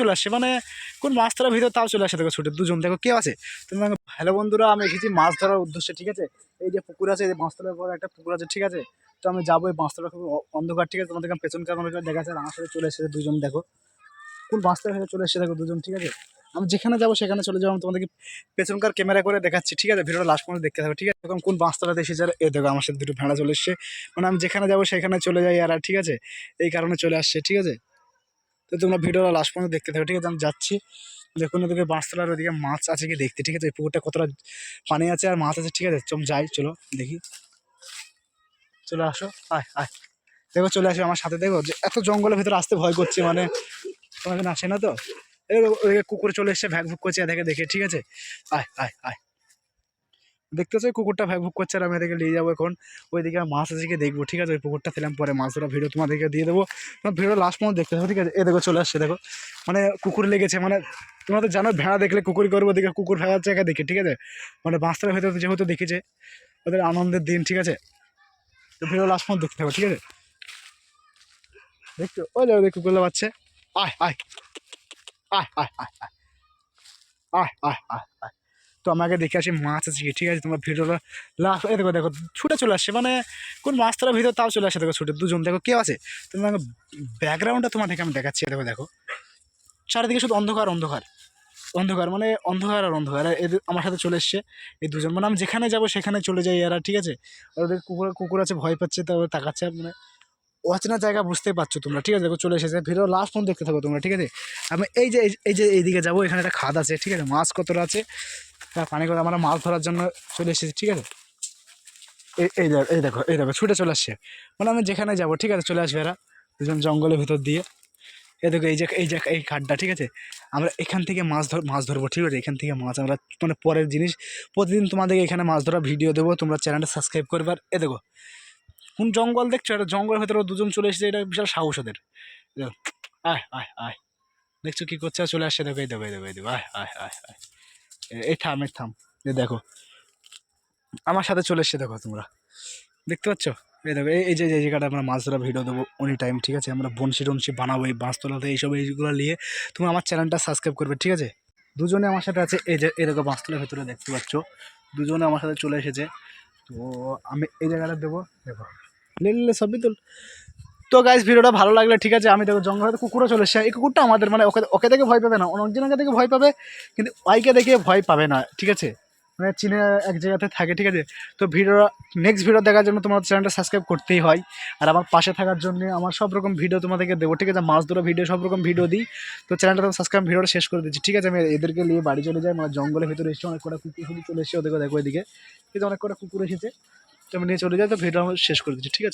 চলে আসছে। মানে কোন মাছ ধরার ভিতর তাও চলে আসে। দেখো ছুটে দুজন, দেখো কেউ আছে? তুমি ভালো বন্ধুরা, আমি এসেছি মাছ ধরার উদ্দেশ্যে, ঠিক আছে? এই যে পুকুর আছে, এই যে মাছতলার পরে একটা পুকুর আছে, ঠিক আছে? তো আমি যাব, এই মাছতলা খুব অন্ধকার, ঠিক আছে? তোমাদের পেছন কারণ দেখা যাচ্ছে আমার সাথে চলে এসেছে দুজন, দেখো। কোন মাছতলা ভেতরে চলে এসেছে, দেখো দুজন, ঠিক আছে? আমি যেখানে যাব, সেখানে চলে যাব, আমি তোমাদেরকে পেছনকার ক্যামেরা করে দেখাচ্ছি, ঠিক আছে? ভিডিওটা লাস্ট পর্যন্ত দেখতে থাকো, ঠিক আছে? কোন মাছতলাতে এসেছে আর এ দেখো, আমার সাথে দুটো ভেড়া চলে এসছে। মানে আমি যেখানে যাব, সেখানে চলে যাই আর ঠিক আছে? এই কারণে চলে আসছে, ঠিক আছে? তো তোমরা ভিডিওটা লাস্ট পর্যন্ত দেখতে থাকো, ঠিক আছে? আমি যাচ্ছি। দেখুন ওদিকে বাঁশতলার ওদিকে মাছ আছে কি দেখতে, ঠিক আছে? এই পুকুরটা কতটা পানি আছে আর মাছ আছে, ঠিক আছে? চম যাই, চলো দেখি। চলে আসো। আয় আয়। দেখো, চলে আসো আমার সাথে, দেখো? যে এত জঙ্গলের ভিতরে আসতে ভয় করছে মানে এখানে আসে না তো? ওদিকে কুকুর চলে এসছে ভ্যাক ভুক করছে, এদিকে দেখে, ঠিক আছে? আয় আয় আয়। দেখতেছো ওই কুকুরটা ভাই ভুক করছে আর আমি এদিকে নিয়ে যাব এখন। ওইদিকে মাছ আছে কি দেখব, ঠিক আছে? ওই পুকুরটা ফেলাম পরে মাছ, ওরা ভিডিও তোমাদেরকে দিয়ে দেবো। তোমার ভিডিও লাস্ট পর্যন্ত দেখতে ঠিক আছে? এ দেখো, চলে আসছে, দেখো। মানে কুকুর লেগেছে মানে তোমরা তো জানো, ভেড়া দেখলে কুকুর করব, ওদিকে কুকুর ভেড়ার জায়গা দেখে, ঠিক আছে? মানে বাঁশটার ভেতরে যেহেতু দেখেছে, ওদের আনন্দের দিন, ঠিক আছে? তো ভিডিও লাস্ট পর্যন্ত দেখতে থাকো, ঠিক আছে? দেখছ? ওই দেখো কুকুরলা পাচ্ছে আয়। আয় আয় আয় আয়। আয় আয় আয় আয় আয়। তো আমাকে দেখে আসি মাছ আছে ঠিক আছে, তোমরা ভিডিওটা লাস্ট, এই দেখো দেখো, ছুটে চলে আসছে। মানে কোন মাছ ধরার ভিতরে তাও চলে আসে, দেখো, ছুটে। দুজন, দেখো, কেউ আছে? তুমি আমাকে ব্যাকগ্রাউন্ডটা তোমাদেরকে আমি দেখাচ্ছি দেখো দেখো। চারিদিকে শুধু অন্ধকার অন্ধকার। অন্ধকার মানে অন্ধকার আর অন্ধকার। এদের, আমার সাথে চলে এসছে, এই দুজন। মানে আমি যেখানে যাব, সেখানে চলে যাই এরা, ঠিক আছে? ওদের কুকুর কুকুর আছে, ভয় পাচ্ছে, তো ওরা তাকাচ্ছে মানে অচেনা জায়গা বুঝতেই পারছ তোমরা, ঠিক আছে? দেখো, চলে এসেছে। ভিডিও লাস্ট পর্যন্ত দেখতে থাকো তোমরা, ঠিক আছে? আমি এই যে, এই- যে, এইদিকে যাব, এখানে একটা খাদ আছে, ঠিক আছে? মাছ কতটা আছে? তার পানি করে আমরা মাছ ধরার জন্য চলে এসেছি, ঠিক আছে? এই এই দেখো এই দেখো এই দেখো, ছুটে চলে আসছে। মানে আমি যেখানে যাব, ঠিক আছে, চলে আসবে এরা। দুজন জঙ্গলের ভিতর দিয়ে। এই দেখো, এই যে এই যে এই খাড্ডা ঠিক আছে? আমরা এখান থেকে মাছ ধর মাছ ধরবো, ঠিক আছে? এখান থেকে মাছ, আমরা মানে পরের জিনিস, প্রতিদিন তোমাদেরকে এখানে মাছ ধরা ভিডিও দেবো। তোমরা চ্যানেলটা সাবস্ক্রাইব করবে। আর এ দেখো, কোন জঙ্গল দেখছ? এটা জঙ্গলের ভেতরে দুজন চলে এসেছে, এটা বিশাল সাহস ওদের। আয় আয় আয়। দেখছ কী করছে? চলে আসছে, দেখো, এই দেখো এই দেখো এই দেখো, আয় আয় আয় আয়। এই থাম এই থাম। এই দেখো। আমার সাথে চলে এসছে, দেখো তোমরা। দেখতে পাচ্ছ? এই দেখো, এই- যে জায়গাটা আমরা মাছ ধরা ভিডিও দেবো অনি টাইম ঠিক আছে? আমরা বনশি টনসি বানাবো, এই বাঁশ তোলাতে এইসব, এইগুলো নিয়ে তুমি আমার চ্যানেলটা সাবস্ক্রাইব করবে, ঠিক আছে? দুজনে আমার সাথে আছে, এই যে, এই দেখো বাঁশতলার ভেতরে দেখতে পাচ্ছ? দুজনে আমার সাথে চলে এসেছে। তো আমি এই জায়গাটা দেবো, দেখো। লে সবই তো তো গাইজ ভিডিওটা ভালো লাগলে ঠিক আছে, আমি দেখো জঙ্গলে কুকুরও চলে এসেছে। এই কুকুরটা আমাদের মানে ওকে ওকে দেখে ভয় পাবে না। অনেকজনকে দেখে ভয় পাবে, কিন্তু ওইকে দেখে ভয় পাবে না, ঠিক আছে? মানে চীনে এক জায়গাতে থাকে, ঠিক আছে? তো ভিডিও নেক্সট ভিডিও দেখার জন্য তোমার চ্যানেলটা সাবস্ক্রাইব করতেই হয়। আর আমার পাশে থাকার জন্য আমার সব রকম ভিডিও তোমাদেরকে দেবো, ঠিক আছে? মাছ ধরা ভিডিও সব রকম ভিডিও দিই। তো চ্যানেলটা তো সাবস্ক্রাইব ভিডিওটা শেষ করে দিচ্ছি, ঠিক আছে? আমি এদেরকে নিয়ে বাড়ি চলে যাই মানে জঙ্গলের ভিতরে এসেছে অনেক কটা কুকুর শুধু চলে এসেছে, ওদেরকে দেখো এদিকে। কিন্তু অনেক কটা কুকুর এসেছে। তো আমি নিয়ে চলে যাই, তো ভিডিও শেষ করে দিচ্ছি, ঠিক আছে?